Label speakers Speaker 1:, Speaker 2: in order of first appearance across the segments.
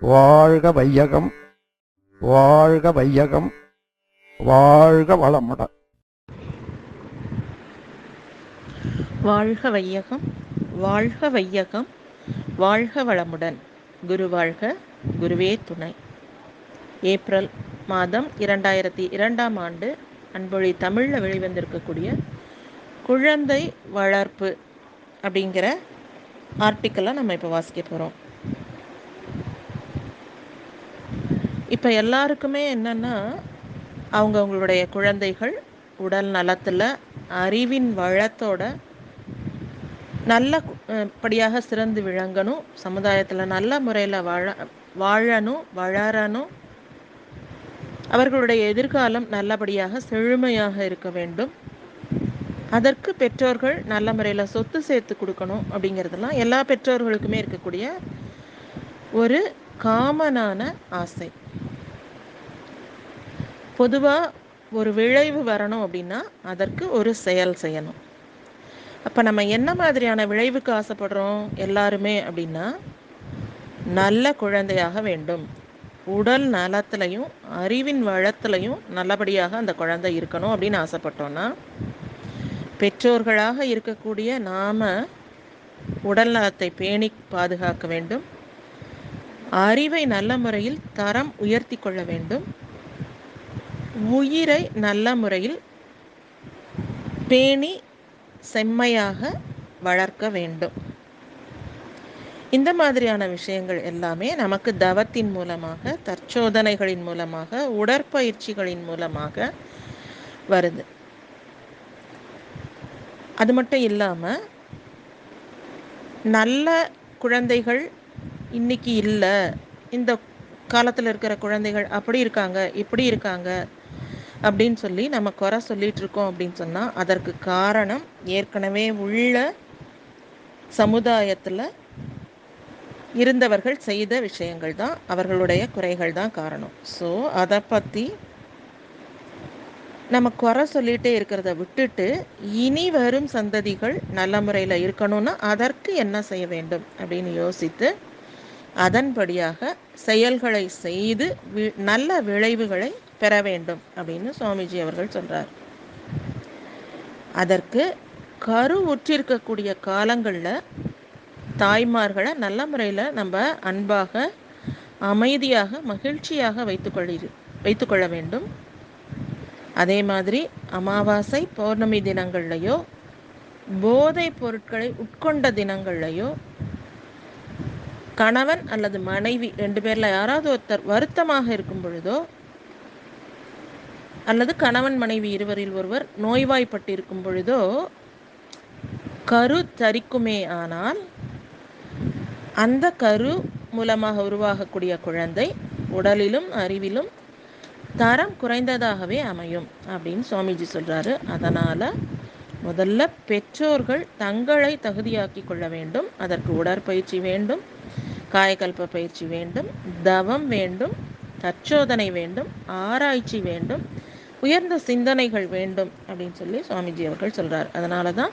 Speaker 1: வாழ்க வையகம் வாழ்க வையகம் வாழ்க வளமுடன்
Speaker 2: வாழ்க வையகம் வாழ்க வையகம் வாழ்க வளமுடன். குரு வாழ்க குருவே துணை. ஏப்ரல் மாதம் இரண்டாயிரத்தி இரண்டாம் ஆண்டு அன்பொழி தமிழில் வெளிவந்திருக்கக்கூடிய குழந்தை வளர்ப்பு அப்படிங்கிற ஆர்டிக்கலை நம்ம இப்போ வாசிக்க போகிறோம் இப்போ எல்லாருக்குமே என்னென்னா அவங்கவுங்களுடைய குழந்தைகள் உடல் நலத்தில் அறிவின் வளத்தோட நல்ல படியாக சிறந்து விளங்கணும் சமுதாயத்தில் நல்ல முறையில் வாழ வாழணும் வளரணும். அவர்களுடைய எதிர்காலம் நல்லபடியாக செழுமையாக இருக்க வேண்டும். அதற்கு பெற்றோர்கள் நல்ல முறையில் சொத்து சேர்த்து கொடுக்கணும் அப்படிங்கிறதெல்லாம் எல்லா பெற்றோர்களுக்குமே இருக்கக்கூடிய ஒரு காமனான ஆசை. பொதுவாக ஒரு விளைவு வரணும் அப்படின்னா அதற்கு ஒரு செயல் செய்யணும். அப்போ நம்ம என்ன மாதிரியான விளைவுக்கு ஆசைப்படுறோம் எல்லாருமே அப்படின்னா நல்ல குழந்தையாக வேண்டும். உடல் நலத்திலையும் அறிவின் வளத்திலையும் நல்லபடியாக அந்த குழந்தை இருக்கணும் அப்படின்னு ஆசைப்பட்டோன்னா பெற்றோர்களாக இருக்கக்கூடிய நாம உடல் நலத்தை பேணி பாதுகாக்க வேண்டும். அறிவை நல்ல முறையில் தரம் உயர்த்தி கொள்ள வேண்டும். உயிரை நல்ல முறையில் பேணி செம்மையாக வளர்க்க வேண்டும். இந்த மாதிரியான விஷயங்கள் எல்லாமே நமக்கு தவத்தின் மூலமாக தற்சோதனைகளின் மூலமாக உடற்பயிற்சிகளின் மூலமாக வருது. அது மட்டும் இல்லாமல் நல்ல குழந்தைகள் இன்னைக்கு இல்லை. இந்த காலத்தில் இருக்கிற குழந்தைகள் அப்படி இருக்காங்க இப்படி இருக்காங்க. அப்படின்னு சொல்லி நம்ம குறை சொல்லிட்டு இருக்கோம் அப்படின்னு சொன்னால் அதற்கு காரணம் ஏற்கனவே உள்ள சமுதாயத்தில் இருந்தவர்கள் செய்த விஷயங்கள் தான் அவர்களுடைய குறைகள் தான் காரணம். ஸோ அதை பற்றி நம்ம குறை சொல்லிட்டே இருக்கிறத விட்டுட்டு இனி வரும் சந்ததிகள் நல்ல முறையில் இருக்கணும்னா அதற்கு என்ன செய்ய வேண்டும் அப்படின்னு யோசித்து அதன்படியாக செயல்களை செய்து வி- நல்ல விளைவுகளை பெற வேண்டும் அப்படின்னு சுவாமிஜி அவர்கள் சொல்கிறார் அதற்கு கரு உற்றிருக்கக்கூடிய காலங்களில் தாய்மார்களை நல்ல முறையில் நம்ம அன்பாக அமைதியாக மகிழ்ச்சியாக வைத்துக்கொள்ளி வைத்துக்கொள்ள வேண்டும். அதே மாதிரி அமாவாசை பௌர்ணமி தினங்கள்லையோ போதை பொருட்களை உட்கொண்ட தினங்கள்லையோ கணவன் அல்லது மனைவி ரெண்டு பேரில் யாராவது ஒருத்தர் வருத்தமாக இருக்கும் பொழுதோ அல்லது கணவன் மனைவி இருவரில் ஒருவர் நோய்வாய்ப்பட்டிருக்கும் பொழுதோ கரு தரிக்குமே ஆனால் அந்த கரு மூலமாக உருவாகக்கூடிய குழந்தை உடலிலும் அறிவிலும் தரம் குறைந்ததாகவே அமையும் அப்படின்னு சுவாமிஜி சொல்றாரு. அதனால முதல்ல பெற்றோர்கள் தங்களை தகுதியாக்கி கொள்ள வேண்டும். அதற்கு உடற்பயிற்சி வேண்டும் காயக்கல்ப பயிற்சி வேண்டும் தவம் வேண்டும் தற்சோதனை வேண்டும் ஆராய்ச்சி வேண்டும் உயர்ந்த சிந்தனைகள் வேண்டும் அப்படின்னு சொல்லி சுவாமிஜி அவர்கள் சொல்றார். அதனால தான்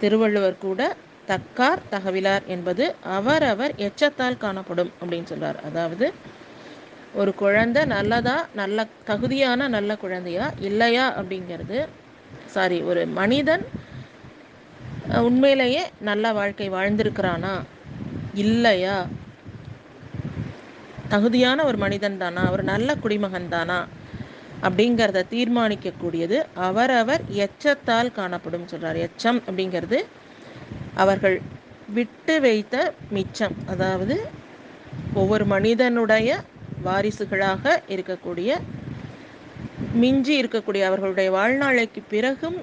Speaker 2: திருவள்ளுவர் கூட தக்கார் தகவிலார் என்பது அவரவர் எச்சத்தால் காணப்படும் அப்படின்னு சொல்றார். அதாவது ஒரு குழந்தை நல்லதா நல்ல தகுதியான நல்ல குழந்தையா இல்லையா அப்படிங்கிறது சாரி ஒரு மனிதன் உண்மையிலேயே நல்ல வாழ்க்கை வாழ்ந்திருக்கிறானா இல்லையா? தகுதியான ஒரு மனிதன் தானா? ஒரு நல்ல குடிமகன் தானா? அப்படிங்கிறத தீர்மானிக்கக்கூடியது. அவரவர் எச்சத்தால் காணப்படும் சொல்கிறார் எச்சம் அப்படிங்கிறது அவர்கள் விட்டு வைத்த மிச்சம். அதாவது ஒவ்வொரு மனிதனுடைய வாரிசுகளாக இருக்கக்கூடிய மிஞ்சி இருக்கக்கூடிய அவர்களுடைய வாழ்நாளைக்கு பிறகும்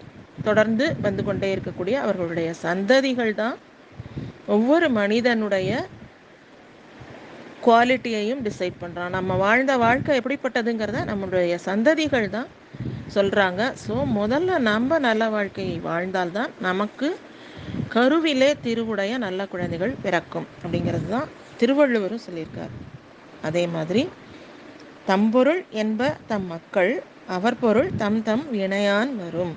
Speaker 2: தொடர்ந்து வந்து கொண்டே இருக்கக்கூடிய அவர்களுடைய சந்ததிகள் தான் ஒவ்வொரு மனிதனுடைய குவாலிட்டியையும் டிசைட் பண்ணுறான் நம்ம வாழ்ந்த வாழ்க்கை எப்படிப்பட்டதுங்கிறத நம்மளுடைய சந்ததிகள் தான் சொல்கிறாங்க ஸோ முதல்ல நம்ம நல்ல வாழ்க்கையை வாழ்ந்தால்தான் நமக்கு கருவிலே திருவுடைய நல்ல குழந்தைகள் பிறக்கும். அப்படிங்கிறது தான் திருவள்ளுவரும் சொல்லியிருக்கார். அதே மாதிரி தம்பொருள் என்ப தம் மக்கள் அவர் பொருள் தம் தம் வினையான் வரும்.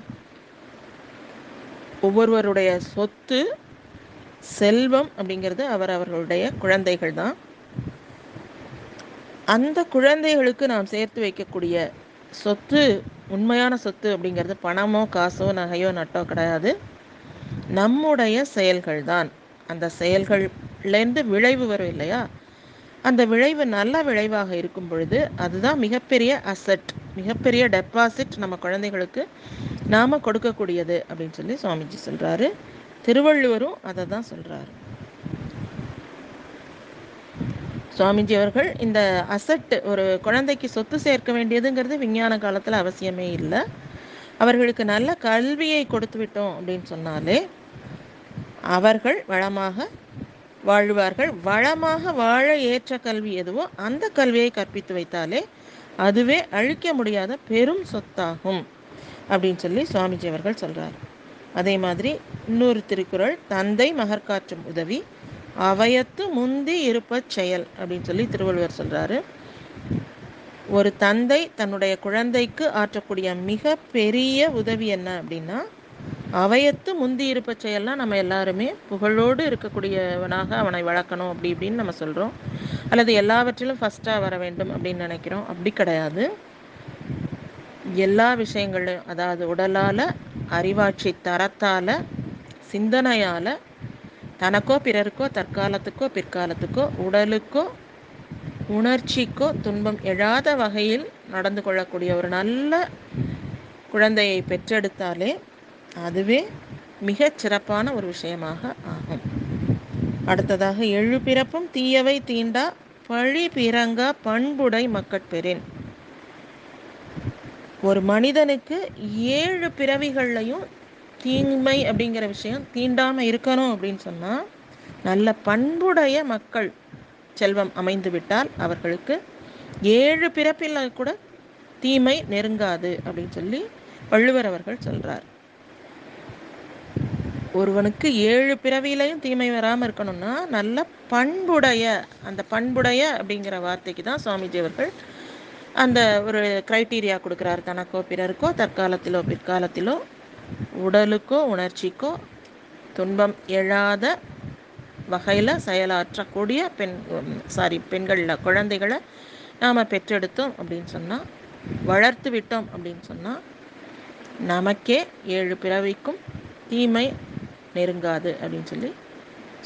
Speaker 2: ஒவ்வொருவருடைய சொத்து செல்வம் அப்படிங்கிறது அவர் அவர்களுடைய குழந்தைகள் தான். அந்த குழந்தைகளுக்கு நாம் சேர்த்து வைக்கக்கூடிய சொத்து உண்மையான சொத்து அப்படிங்கிறது பணமோ காசோ நகையோ நட்டோ கிடையாது. நம்முடைய செயல்கள் தான் அந்த செயல்கள்லேருந்து விளைவு வரும் இல்லையா? அந்த விளைவு நல்ல விளைவாக இருக்கும் பொழுது அதுதான் மிகப்பெரிய அசட் மிகப்பெரிய டெபாசிட் நம்ம குழந்தைகளுக்கு நாம் கொடுக்கக்கூடியது அப்படின்னு சொல்லி சுவாமிஜி சொல்கிறாரு திருவள்ளுவரும் அதை தான் சொல்கிறாரு சுவாமிஜி அவர்கள் இந்த அசட்டு ஒரு குழந்தைக்கு சொத்து சேர்க்க வேண்டியதுங்கிறது விஞ்ஞான காலத்தில் அவசியமே இல்லை. அவர்களுக்கு நல்ல கல்வியை கொடுத்து விட்டோம் அப்படின்னு சொன்னாலே அவர்கள் வளமாக வாழ்வார்கள். வளமாக வாழ ஏற்ற கல்வி எதுவோ அந்த கல்வியை கற்பித்து வைத்தாலே அதுவே அழிக்க முடியாத பெரும் சொத்தாகும் அப்படின்னு சொல்லி சுவாமிஜி அவர்கள் சொல்கிறார் அதே மாதிரி இன்னொரு திருக்குறள் தந்தை மகற்காற்றும் உதவி. அவையத்து முந்தி இருப்பச் செயல் அப்படின்னு சொல்லி திருவள்ளுவர் சொல்கிறாரு ஒரு தந்தை தன்னுடைய குழந்தைக்கு ஆற்றக்கூடிய மிக பெரிய உதவி என்ன அப்படின்னா அவையத்து முந்தி இருப்ப செயல்லாம் நம்ம எல்லாருமே புகழோடு இருக்கக்கூடியவனாக அவனை வளர்க்கணும் அப்படி இப்படின்னு நம்ம சொல்கிறோம் அல்லது எல்லாவற்றிலும் ஃபஸ்ட்டாக வர வேண்டும் அப்படின்னு நினைக்கிறோம். அப்படி கிடையாது. எல்லா விஷயங்களையும் அதாவது உடலால் அறிவாட்சி தரத்தால் சிந்தனையால் தனக்கோ பிறருக்கோ தற்காலத்துக்கோ பிற்காலத்துக்கோ உடலுக்கோ உணர்ச்சிக்கோ துன்பம் எழாத வகையில் நடந்து கொள்ளக்கூடிய ஒரு நல்ல குழந்தையை பெற்றெடுத்தாலே அதுவே மிகச் சிறப்பான ஒரு விஷயமாக ஆகும். அடுத்ததாக எழு பிறப்பும் தீயவை தீண்டா பழி பிறங்கா பண்புடை மக்கட்பெறேன் ஒரு மனிதனுக்கு ஏழு பிறவிகள்லையும் தீமை அப்படிங்கிற விஷயம் தீண்டாமல் இருக்கணும் அப்படின்னு சொன்னால் நல்ல பண்புடைய மக்கள் செல்வம் அமைந்து விட்டால் அவர்களுக்கு ஏழு பிறப்பில் கூட தீமை நெருங்காது அப்படின்னு சொல்லி வள்ளுவர் அவர்கள் சொல்கிறார் ஒருவனுக்கு ஏழு பிறவியிலையும் தீமை வராமல் இருக்கணும்னா நல்ல பண்புடைய அந்த பண்புடைய அப்படிங்கிற வார்த்தைக்கு தான் சுவாமிஜி அவர்கள் அந்த ஒரு க்ரைட்டீரியா கொடுக்குறாரு. தனக்கோ பிறருக்கோ தற்காலத்திலோ பிற்காலத்திலோ உடலுக்கோ உணர்ச்சிக்கோ துன்பம் எழாத வகையில் செயலாற்றக்கூடிய பெண் சாரி பெண்களில் குழந்தைகளை நாம் பெற்றெடுத்தோம் அப்படின்னு சொன்னால் வளர்த்து விட்டோம் அப்படின்னு சொன்னால் நமக்கே ஏழு பிறவிக்கும் தீமை நெருங்காது அப்படின்னு சொல்லி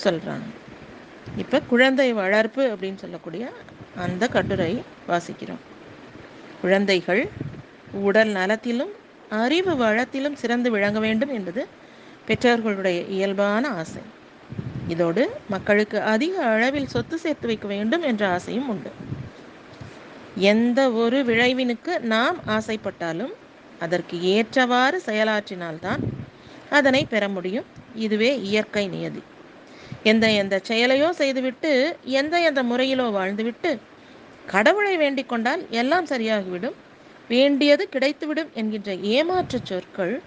Speaker 2: சொல்கிறாங்க இப்போ குழந்தை வளர்ப்பு அப்படின்னு சொல்லக்கூடிய அந்த கட்டுரை வாசிக்கிறோம். குழந்தைகள் உடல் நலத்திலும் அறிவு வளத்திலும் சிறந்து விளங்க வேண்டும் என்பது பெற்றோர்களுடைய இயல்பான ஆசை. இதோடு மக்களுக்கு அதிக அளவில் சொத்து சேர்த்து வைக்க வேண்டும் என்ற ஆசையும் உண்டு. எந்த ஒரு விளைவினுக்கு நாம் ஆசைப்பட்டாலும் அதற்கு ஏற்றவாறு செயலாற்றினால்தான் அதனை பெற முடியும். இதுவே இயற்கை நியதி. எந்த எந்த செயலையோ செய்துவிட்டு எந்த எந்த முறையிலோ வாழ்ந்துவிட்டு கடவுளை வேண்டிக் கொண்டால் எல்லாம் சரியாகிவிடும். வேண்டியது கிடைத்துவிடும் என்கின்ற ஏமாற்று சொற்கள்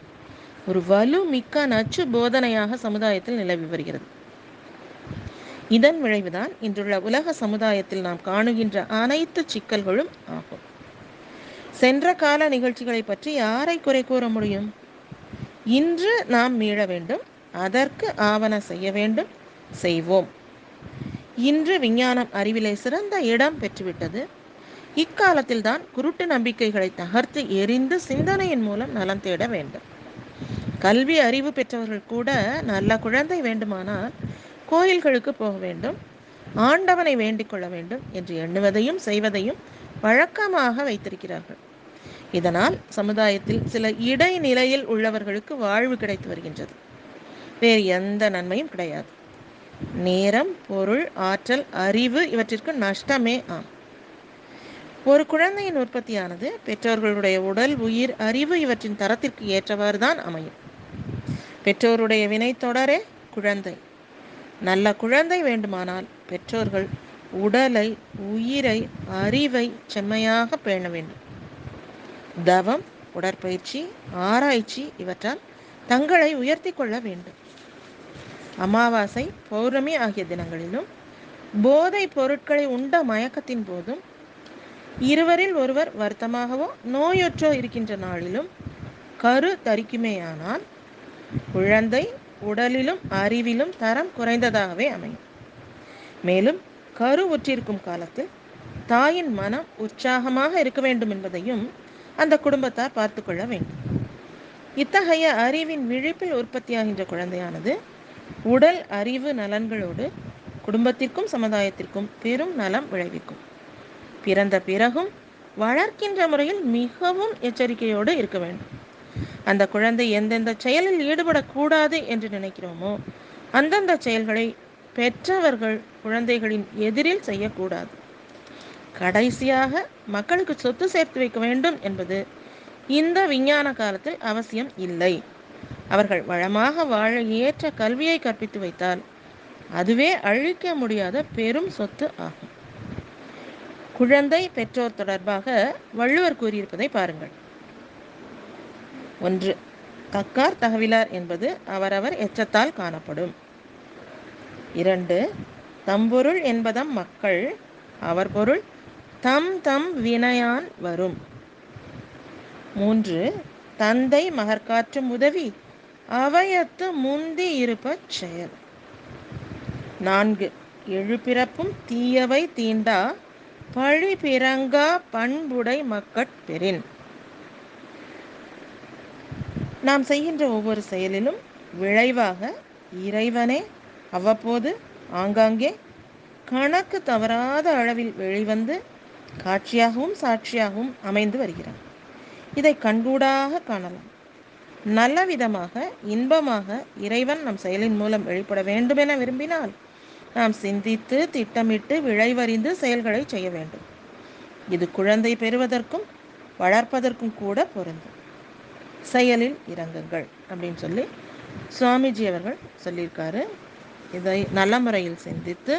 Speaker 2: ஒரு வலு மிக்க நச்சு போதனையாக சமுதாயத்தில் நிலவி வருகிறது. இதன் விளைவுதான் இன்றுள்ள உலக சமுதாயத்தில் நாம் காணுகின்ற அனைத்து சிக்கல்களும் ஆகும். சென்ற கால நிகழ்ச்சிகளை பற்றி யாரை குறை கூற முடியும்? இன்று நாம் மீள வேண்டும் அதற்கு ஆவண செய்ய வேண்டும் செய்வோம். இன்று விஞ்ஞானம் அறிவிலே சிறந்த இடம் பெற்றுவிட்டது. இக்காலத்தில்தான் குருட்டு நம்பிக்கைகளை தகர்த்து எரிந்து சிந்தனையின் மூலம் நலம் தேட வேண்டும். கல்வி அறிவு பெற்றவர்கள் கூட நல்ல குழந்தை வேண்டுமானால் கோயில்களுக்கு போக வேண்டும் ஆண்டவனை வேண்டிக் கொள்ள வேண்டும் என்று எண்ணுவதையும் செய்வதையும் வழக்கமாக வைத்திருக்கிறார்கள். இதனால் சமுதாயத்தில் சில இடைநிலையில் உள்ளவர்களுக்கு வாழ்வு கிடைத்து வருகின்றது. வேறு எந்த நன்மையும் கிடையாது. நேரம் பொருள் ஆற்றல் அறிவு இவற்றிற்கு நஷ்டமே ஆம். ஒரு குழந்தையின் உற்பத்தியானது பெற்றோர்களுடைய உடல் உயிர் அறிவு இவற்றின் தரத்திற்கு ஏற்றவாறு தான் அமையும். பெற்றோருடைய வினை தொடரே குழந்தை. நல்ல குழந்தை வேண்டுமானால் பெற்றோர்கள் உடலை உயிரை அறிவை செம்மையாக பேண வேண்டும். தவம் உடற்பயிற்சி ஆராய்ச்சி இவற்றால் தங்களை உயர்த்தி கொள்ள வேண்டும். அமாவாசை பௌர்ணமி ஆகிய தினங்களிலும் போதை பொருட்களை உண்ட மயக்கத்தின் போதும் இருவரில் ஒருவர் வருத்தமாகவோ நோயொற்றோ இருக்கின்ற நாளிலும் கரு தரிக்குமேயானால் குழந்தை உடலிலும் அறிவிலும் தரம் குறைந்ததாகவே அமையும். மேலும் கரு உற்றிருக்கும் காலத்தில் தாயின் மனம் உற்சாகமாக இருக்க வேண்டும் என்பதையும் அந்த குடும்பத்தார் பார்த்து கொள்ள வேண்டும். இத்தகைய அறிவின் விழிப்பில் உற்பத்தியாகின்ற குழந்தையானது உடல் அறிவு நலன்களோடு குடும்பத்திற்கும் சமுதாயத்திற்கும் பெரும் நலம் விளைவிக்கும். பிறந்த பிறகும் வளர்க்கின்ற முறையில் மிகவும் எச்சரிக்கையோடு இருக்க வேண்டும். அந்த குழந்தை எந்தெந்த செயலில் ஈடுபடக்கூடாது என்று நினைக்கிறோமோ அந்தந்த செயல்களை பெற்றவர்கள் குழந்தைகளின் எதிரில் செய்யக்கூடாது. கடைசியாக மக்களுக்கு சொத்து சேர்த்து வைக்க வேண்டும் என்பது இந்த விஞ்ஞான காலத்தில் அவசியம் இல்லை. அவர்கள் வளமாக வாழ ஏற்ற கல்வியை கற்பித்து வைத்தால் அதுவே அழிக்க முடியாத பெரும் சொத்து ஆகும். குழந்தை பெற்றோர் தொடர்பாக வள்ளுவர் கூறியிருப்பதை பாருங்கள். ஒன்று தக்கார் தகவிலார் என்பது அவரவர் எச்சத்தால் காணப்படும். இரண்டு தம்பொருள் என்பதம் மக்கள் அவர் பொருள் தம் தம் வினையான் வரும். மூன்று தந்தை மகற்காற்றும் உதவி அவையத்து முந்தி இருப்ப செயல். நான்கு எழுபிறப்பும் தீயவை தீண்டா பழி பிறங்கா பண்புடை மக்கட்பெறின் நாம் செய்கின்ற ஒவ்வொரு செயலிலும் விளைவாக இறைவனே அவ்வப்போது ஆங்காங்கே கணக்கு தவறாத அளவில் வெளிவந்து காட்சியாகவும் சாட்சியாகவும் அமைந்து வருகிறான். இதை கண்கூடாக காணலாம். நல்ல விதமாக இன்பமாக இறைவன் நம் செயலின் மூலம் வெளிப்பட வேண்டும் என விரும்பினால் நாம் சிந்தித்து திட்டமிட்டு விழைவறிந்து செயல்களை செய்ய வேண்டும். இது குழந்தை பெறுவதற்கும் வளர்ப்பதற்கும் கூட பொருந்தும். செயலில் இறங்குங்கள் அப்படின்னு சொல்லி சுவாமிஜி அவர்கள் சொல்லியிருக்காரு. இதை நல்ல முறையில் சிந்தித்து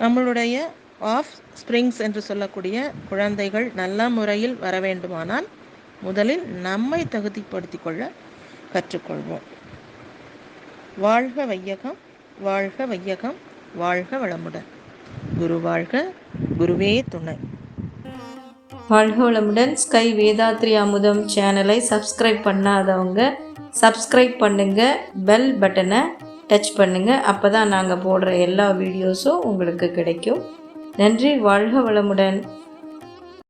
Speaker 2: நம்மளுடைய ஆஃப் ஸ்ப்ரிங்ஸ் என்று சொல்லக்கூடிய குழந்தைகள் நல்ல முறையில் வர வேண்டுமானால் முதலில் நம்மை தகுதிப்படுத்திக் கொள்ள கற்றுக்கொள்வோம். வாழ்க வையகம். வாழ்க வையகம் வாழ்க வளமுடன். குரு வாழ்க குருவே துணை.
Speaker 3: வாழ்க வளமுடன். ஸ்கை வேதாத்ரி அமுதம் சேனலை சப்ஸ்கிரைப் பண்ணாதவங்க சப்ஸ்கிரைப் பண்ணுங்க பெல் பட்டனை டச் பண்ணுங்க. அப்போ தான் நாங்கள் போடுற எல்லா வீடியோஸும் உங்களுக்கு கிடைக்கும். நன்றி வாழ்க வளமுடன்.